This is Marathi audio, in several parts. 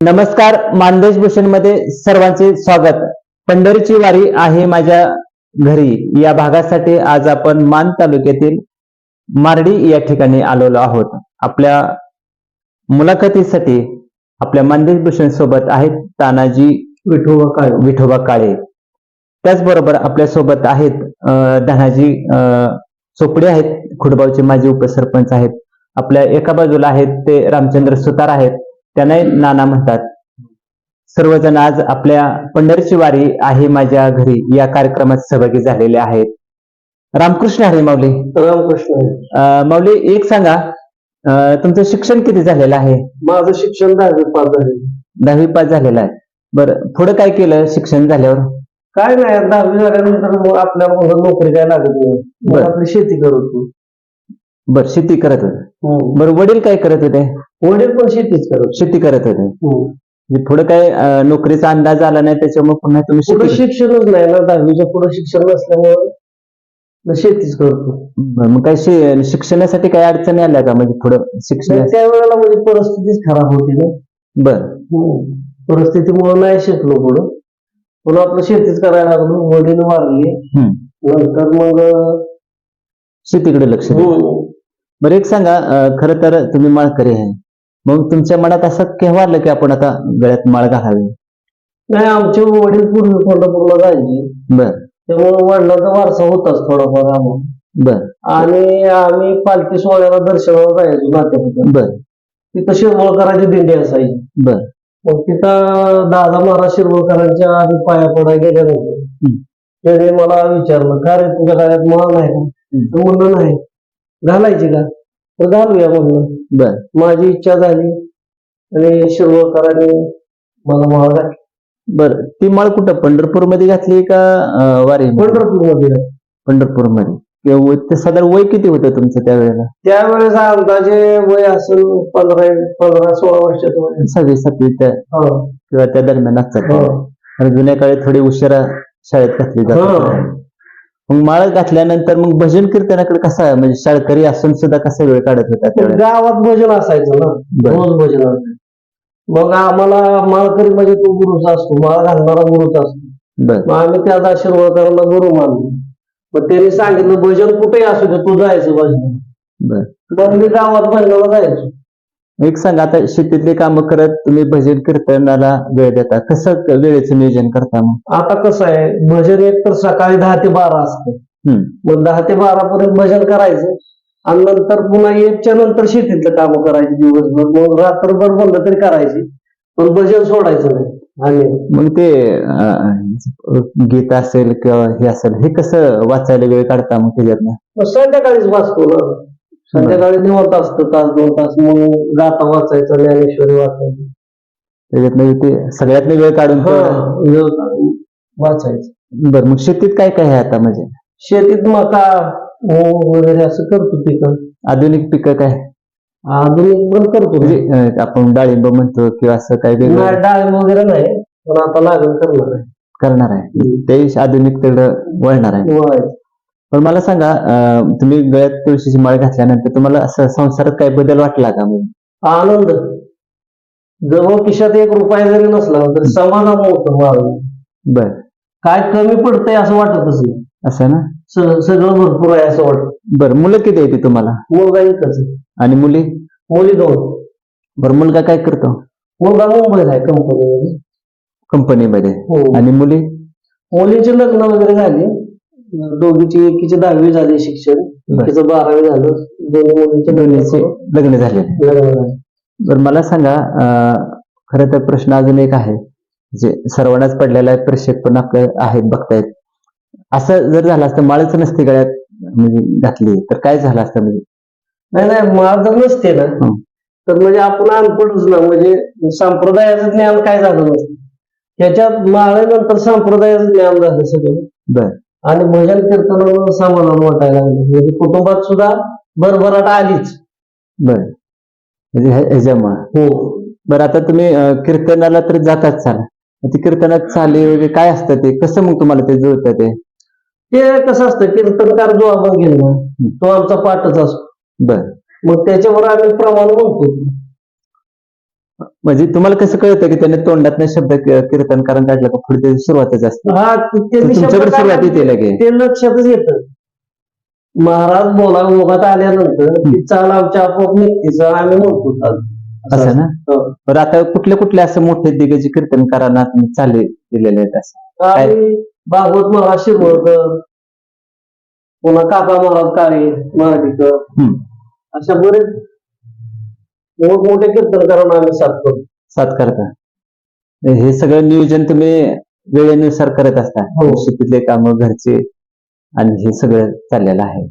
नमस्कार मानदेश भूषणमध्ये सर्वांचे स्वागत. पंढरीची वारी आहे माझ्या घरी. या भागासाठी आज आपण मान तालुक्यातील मारडी या ठिकाणी आलेलो आहोत. आपल्या मुलाखतीसाठी आपल्या मानदेश भूषण सोबत आहेत तानाजी विठोबा काय विठोबा काळे. त्याचबरोबर आपल्यासोबत आहेत धनाजी चोपडे आहेत खुडबावचे माजी उपसरपंच आहेत. आपल्या एका बाजूला आहेत ते रामचंद्र सुतार आहेत. त्यांनाही नाना म्हणतात सर्वजण आज आपल्या पंढरीची वारी आहे माझ्या घरी. या कार्यक्रमात सहभागी झालेले आहेत. रामकृष्ण हरे माऊली. रामकृष्ण माऊली एक सांगा तुमचं शिक्षण किती झालेलं आहे? माझं शिक्षण दहावी पास झाले दहावी पास झालेलं आहे. बरं पुढे काय केलं शिक्षण झाल्यावर? काय नाही दहावी झाल्यानंतर मग आपल्या मुलं नोकरी काय लागत नाही. आपली शेती करत होतो. बरं शेती करत होते. हम्म. बरं वडील काय करत होते? वडील पण शेतीच करत शेती करत होते. हम्म. म्हणजे पुढे काय अं, नोकरीचा अंदाज आला नाही त्याच्यामुळे पुन्हा तुम्ही पुढे शेती शिक्षणच नाही ना दहावीच्या पुढे शिक्षण नसल्यामुळे मग शेतीच करतो बरं, मग काय शि- शिक्षणासाठी काय अडचणी आल्या का? म्हणजे पुढे शिक्षण नाही, त्यावेळेला म्हणजे परिस्थितीच खराब होती ना. बर. हम्म. परिस्थितीमुळे नाही शिकलो पुढं. पुन्हा आपलं शेतीच करायला लागलो. वडील वारले. नंतर मग शेतीकडे लक्ष द्या. हम्म. बरं एक सांगा अं, खरं तर तुम्ही माळकरी आहे. मग तुमच्या मनात असं केव्हा आलं की आपण आता गळ्यात माळ घालावी? नाही आमचे वडील पूर्वी पंढरपूरला जायचे. बर. त्यामुळे वडिलांचा वारसा होताच थोडाफार आम्हाला. बर. आणि आम्ही पालखी सोहळ्याला दर्शनाला जायचो नाट्यपती बर. तिथं शिरवळकरांची दिंडी असायची. बर. मग तिथं दादा महाराज शिरवळकरांच्या आधी पाया गेल्यानंतर हम्म. त्याने मला विचारलं का रे तुझ्या गळ्यात माळ नाही? का म्हणलं नाही. घालायची का? घालूया म्हणलं बर. माझी इच्छा झाली आणि शिरवळकरांनी मला माळ घातली. बर. ती माळ कुठं? पंढरपूरमध्ये घातली का अं, वारी पंढरपूरमध्ये किंवा ते साधारण वय किती होतं तुमचं त्यावेळेला? त्यावेळेस अंदाजे वय असेल पंधरा पंधरा सोळा वर्षाचं वय सहावी सातवी त्या हो, किंवा त्या दरम्यान असतात. हो. जुन्या काळी थोडी उशिरा शाळेत घातली जात. हा. होती. मग माळ घातल्यानंतर मग भजन कीर्तनाकडे कसा म्हणजे शाळकरी असून सुद्धा कसा वेळ काढत होता गावात भजन असायचं ना. बरं. रोज भजन असायचं. मग आम्हाला माळकरी म्हणजे तो गुरुचा असतो. माळ घालणारा गुरुचा असतो. बर. मग आम्ही त्या आशीर्वादाला गुरु मानलो. मग त्यांनी सांगितलं भजन कुठेही असू दे तू जायचं भजन बर. मग मी गावात भजनाला जायचो. एक सांगा आता शेतीतली कामं करत तुम्ही भजन कीर्तनाला वेळ देता. कसं वेळेचं नियोजन करता मग? आता कसं आहे भजन एक तर सकाळी दहा ते बारा असतं. हम्म. मग दहा ते बारा पर्यंत भजन करायचं आणि नंतर पुन्हा एकच्या नंतर शेतीतलं काम करायची दिवसभर. मग रात्रभर बंद तरी करायची पण भजन सोडायचं नाही. आणि मग ते अं, गीत असेल किंवा हे असेल हे कसं वाचायला वेळ काढता मग त्याच्यातनं? मग संध्याकाळीच वाचतो ना. संध्याकाळी निवंत असतं तास दोन तास मग गाता वाचायचं ज्ञानेश्वरी वाचायची. त्याच्यातनं ते सगळ्यातनं वेळ काढून हा, वेळ वाचायचं. बर मग शेतीत काय काय आहे आता म्हणजे? शेतीत मका मूग वगैरे असं करतो पिकं. आधुनिक पिकं काय? आधुनिक पण करतो. म्हणजे अं, आपण डाळिंब म्हणतो किंवा असं काय वेगळं नाही डाळिंब वगैरे नाही पण आता लागण करणार आहे. करणार आहे. ते आधुनिक तेवढं वळणार आहे. वळायचं. पण मला सांगा तुम्ही गळ्यात तुळशीची माळ घातल्यानंतर तुम्हाला असं संसारात काय बदल वाटला का मग आनंद. जवळ खिशात एक रुपया जरी नसला तरी समाधान होतं मला बर. काय कमी पडतंय असं वाटतच नाही असं ना? स- सगळं भरपूर आहे असं वाटत. बर मुलं किती येते तुम्हाला? मुलगा एकच आहे. आणि मुली? मुली दोन. बर मुलगा काय करतो? मुलगा मुंबईला आहे कंपनीमध्ये. कंपनीमध्ये. हो. आणि मुली? मुलीचे लग्न वगैरे झाले. दोघीची एकीची दहावी झाली शिक्षण एकीचं बारावी झालं दोन्ही मुलींचे दोन्हीचे लग्न झाले. लग्न झाले. बर मला सांगा अं, खरं तर प्रश्न अजून एक आहे जे सर्वांनाच पडलेला आहे प्रेक्षक पण आपले आहेत बघतायत. असं जर झालं असतं माळच नसते गळ्यात म्हणजे घातली तर काय झालं असतं म्हणजे? नाही नाही माळ जर नसते ना. हं. तर म्हणजे आपण अनपडच ना म्हणजे संप्रदायाचं ज्ञान काय झालं नसतं? त्याच्यात माळेनंतर संप्रदायाचं ज्ञान झालं सगळं. बर. आणि भजन कीर्तनानं समाधान वाटायला लागलं. म्हणजे कुटुंबात सुद्धा भरभराट आलीच. बर. म्हणजे ह्या- ह्याच्यामुळं. हो. बरं आता तुम्ही कीर्तनाला तर जाताच चाल. ते कीर्तनात चाली वगैरे काय असतं ते? कसं मग तुम्हाला ते जुळतं ते? ते कसं असतं कीर्तनकार जो आपण ना तो आमचा पाठच असतो. बर. मग त्याच्यावर आम्ही प्रमाण म्हणतो. म्हणजे तुम्हाला कसं कळतं की त्याने तोंडात शब्द कीर्तनकारण काढलं का पुढे त्याची सुरुवातच असते हा त्यांनी तुमच्याकडे सुरुवात येते लगे ते लक्षातच येतं. महाराज बोला ओघात आल्यानंतर ती चाल आमच्या आपोआप निघतीच आम्ही म्हणतो चाल. असं ना? हो. बरं आता कुठले कुठले असं मोठे दिग्गज कीर्तनकारांना चाले दिलेले आहेत असं? भागवत महाराज शिरवळकर पुन्हा काका महाराज काळे मराठीकर. अशा बरेच मोठमोठे कीर्तनकारांना आम्ही साथ करतो साथ करता. हे सगळं नियोजन तुम्ही वेळेनुसार करत असता. हो. शेतीतले काम घरचे आणि हे सगळं चाललेलं आहे.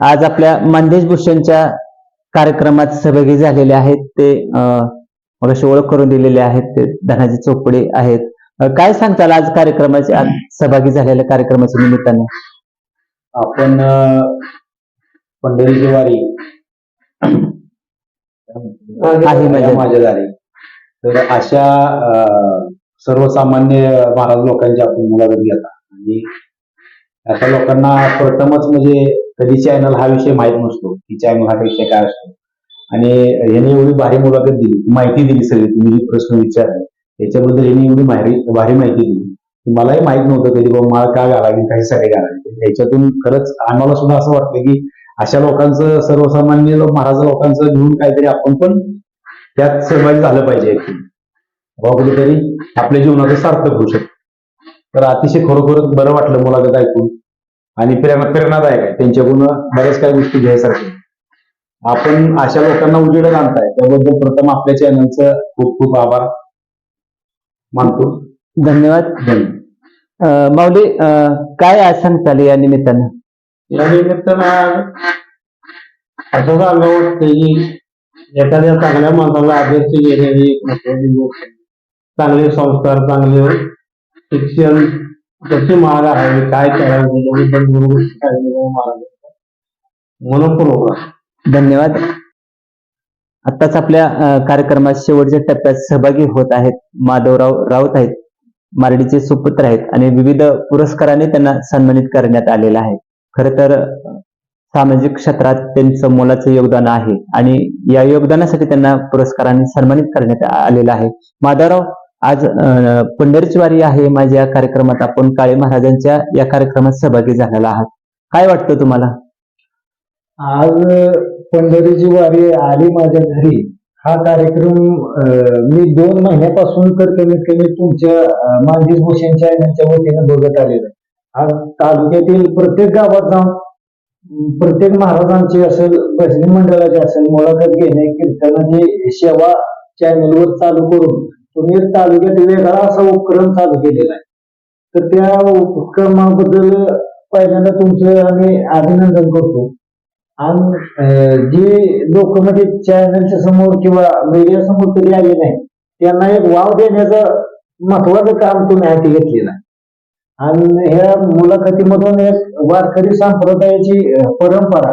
आज आपल्या मानदेश भूषणच्या कार्यक्रमात सहभागी झालेले आहेत ते मग ओळख करून दिलेले आहेत ते धनाजी चोपडे आहेत. काय सांगताल आज कार्यक्रमाचे सहभागी झालेल्या कार्यक्रमाच्या निमित्तानं? आपण अं, पंढरीची वारी आहे माझ्या- झाली तर अशा सर्वसामान्य महाराज लोकांची आपण मुलाखत घेता आणि अशा लोकांना प्रथमच म्हणजे कधी चॅनल हा विषय माहीत नसतो. की चॅनल हा विषय काय असतो? आणि यांनी एवढी भारी मुलाखत दिली माहिती दिली सगळी. तुम्ही जे प्रश्न विचारले. याच्याबद्दल यांनी एवढी भारी भारी माहिती दिली. मलाही माहीत नव्हतं कधी बाबा मला काय घालावी काही सगळे घालावी. याच्यातून खरंच आम्हाला सुद्धा असं वाटतं की अशा लोकांचं सर्वसामान्य महाराज लोकांचं घेऊन काहीतरी आपण पण त्यात सहभागी झालं पाहिजे. बाबा कुठेतरी आपल्या जीवनाचं सार्थक होऊ शकतो. तर अतिशय खरोखरच बरं वाटलं मुलाखत ऐकून. आणि प्रेरणा प्रेरणादायक आहे. त्यांच्याकडून बऱ्याच काही गोष्टी घ्यायसारख्या आपण अशा लोकांना उजेडात आणताय. त्याबद्दल प्रथम आपल्या चॅनलचं खूप खूप आभार मानतो. धन्यवाद. धन्यवाद माऊली काय आज सांगताल या निमित्तानं? या निमित्तानं असं सांगा वाटतं की एखाद्या चांगल्या माणसाला आदर्श घेणे एक महत्वाची गोष्ट आहे. चांगले संस्कार चांगले शिक्षण कसे मार्ग आहे काय करायचं धन्यवाद. आत्ताच आपल्या कार्यक्रमात शेवटच्या टप्प्यात सहभागी होत आहेत माधवराव राऊत आहेत मारडीचे सुपुत्र आहेत आणि विविध पुरस्काराने त्यांना सन्मानित करण्यात आलेलं आहे. खर तर सामाजिक क्षेत्रात त्यांचं मोलाचं योगदान आहे आणि या योगदानासाठी त्यांना पुरस्काराने सन्मानित करण्यात आलेलं आहे. माधवराव आज पंढरीची वारी आहे माझ्या कार्यक्रमात आपण काळे महाराजांच्या या कार्यक्रमात सहभागी झालेला आहात. काय वाटतं तुम्हाला? आज पंढरीची वारी आली माझ्या घरी. हा कार्यक्रम अं, मी दोन महिन्यापासून तर कमीत कमी तुमच्या अं, भूषणच्या यांच्या वतीने बघत आलेलं आज तालुक्यातील प्रत्येक गावात जाऊन प्रत्येक महाराजांची असेल भजनी मंडळाची असेल मुलाखत घेणे कीर्तनाची सेवा चॅनलवर चालू करून तुम्ही तालुक्यात वेगळा असा उपक्रम चालू केलेला आहे. तर त्या उपक्रमाबद्दल पहिल्यांदा तुमचं आम्ही अभिनंदन करतो. आणि जे लोक म्हणजे चॅनलच्या समोर किंवा मीडिया समोर तरी आले नाही त्यांना एक वाव देण्याचं महत्वाचं काम तुम्ही हाती घेतलेलं आहे. आणि ह्या मुलाखतीमधून एक वारकरी संप्रदायाची परंपरा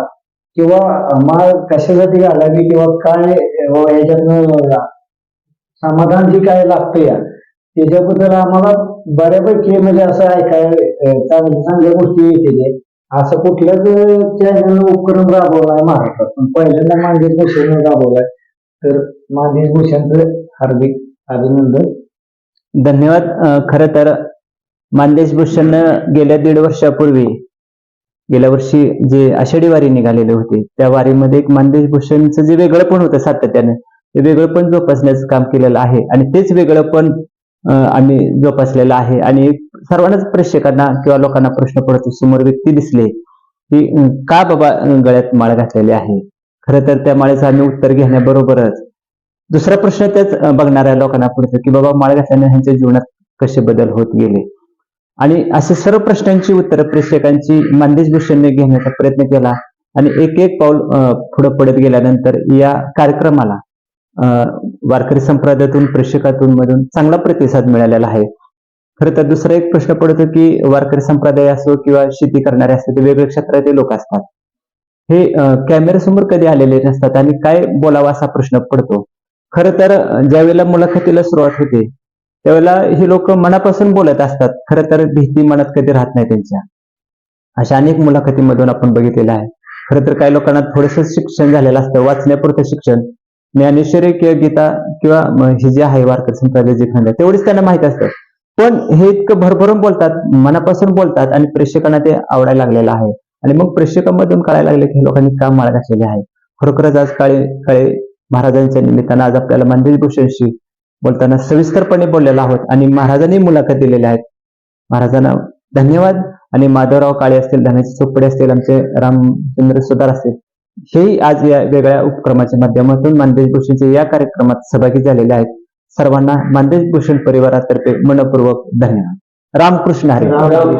किंवा माळ कशासाठी घालावी किंवा काय याच्यात समाधान जी काय लागतं या? त्याच्याबद्दल आम्हाला बऱ्यापैकी म्हणजे असं ऐकाय चांगल्या चांगल्या गोष्टी येते असं कुठल्याच चॅनल उपक्रम राबवलाय आहे महाराष्ट्रात. पण पहिल्यांदा मानदेश भूषण राबवलाय तर मानदेश भूषणचं हार्दिक अभिनंदन. धन्यवाद. खरं तर मानदेश भूषण गेल्या दीड वर्षापूर्वी गेल्या वर्षी जे आषाढी वारी निघालेले होते त्या वारीमध्ये एक मानदेश भूषणचं जे वेगळं पण होतं सातत्याने वेगळंपण वेगळं पण जोपासण्याचं काम केलेलं आहे. आणि तेच वेगळं पण आम्ही जोपासलेलं आहे. आणि सर्वांनाच प्रेक्षकांना किंवा लोकांना प्रश्न पडतो समोर व्यक्ती दिसले की का बाबा गळ्यात माळ घातलेली आहे? खरं तर त्या माळेचं आम्ही उत्तर घेण्याबरोबरच दुसरा प्रश्न त्याच बघणाऱ्या लोकांना पडतो की बाबा माळ घातल्याने ह्यांच्या जीवनात कसे बदल होत गेले? आणि असे सर्व प्रश्नांची उत्तरं प्रेक्षकांची मानदेश भूषणने घेण्याचा प्रयत्न केला. आणि एक एक पाऊल पुढे पडत गेल्यानंतर या कार्यक्रमाला वारकरी संप्रदायातून प्रेक्षकातून मधून चांगला प्रतिसाद मिळालेला आहे. खरं तर दुसरा एक प्रश्न पडतो की वारकरी संप्रदाय असो किंवा शेती करणारे असो ते वेगवेगळ्या क्षेत्रातील लोक असतात. हे कॅमेऱ्यासमोर कधी आलेले नसतात आणि काय बोलावा असा प्रश्न पडतो. खरं तर ज्यावेळेला मुलाखतीला सुरुवात होते त्यावेळेला हे लोक मनापासून बोलत असतात खरं तर भीती मनात कधी राहत नाही त्यांच्या. अशा अनेक मुलाखतीमधून आपण बघितलेलं आहे. खरं तर काही लोकांना थोडंसं शिक्षण झालेलं असतं वाचण्यापुरतं शिक्षण ज्ञानेश्वरी किंवा गीता किंवा हे जे आहे वारकरी संप्रदाय जे खंड तेवढीच त्यांना माहीत असतं. पण हे इतकं भरभरून बोलतात मनापासून बोलतात आणि प्रेक्षकांना ते आवडायला लागलेलं आहे. आणि मग प्रेक्षकांमधून कळायला लागले की लोकांनी काम माळा घातलेले आहे. खरोखरच आज काळे काळे महाराजांच्या निमित्तानं आज आपल्याला मंदिर भूषणशी बोलताना सविस्तरपणे बोललेलो आहोत आणि महाराजांनी मुलाखत दिलेल्या आहेत. महाराजांना धन्यवाद. आणि माधवराव काळे असतील धनाचे चोपडे असतील आमचे रामचंद्र सुतार असतील हेही आज या वेगळ्या उपक्रमाच्या माध्यमातून मानदेश भूषणचे या कार्यक्रमात सहभागी झालेले आहेत. सर्वांना मानदेश भूषण परिवारातर्फे मनपूर्वक धन्यवाद. रामकृष्ण हरे. राम-